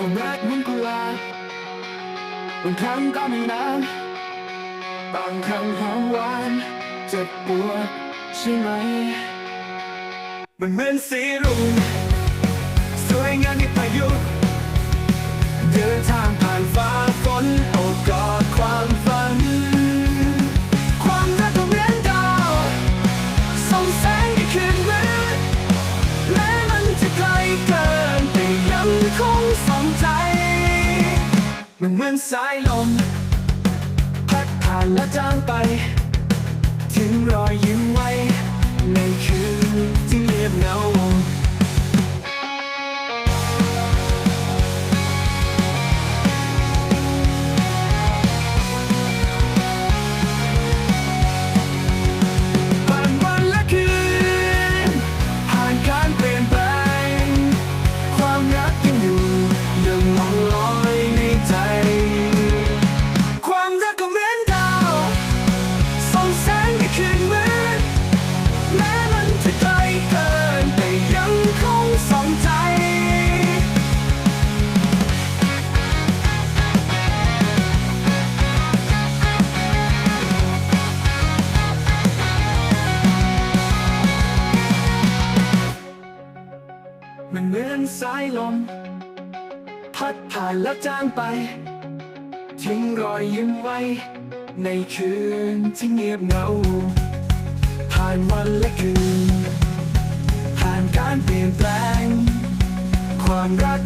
ความรักมันกุหลาบบางครั้งก็ไม่นานบางครั้งหอมหวานเจ็บปวดใช่ไหมมันเหมือนสีรุ้ง มือนสายลม พัดผ่านและจางไป ถึงรอยยิ้มไว้ ในคืนที่เงียบเหงา อนสายลม พัดผ่านแล้วจางไป ทิ้งรอยยิ้มไว้ ในคืนที่เงียบเหงา ผ่านวันและคืน ผ่านการเปลี่ยนแปลง ความรัก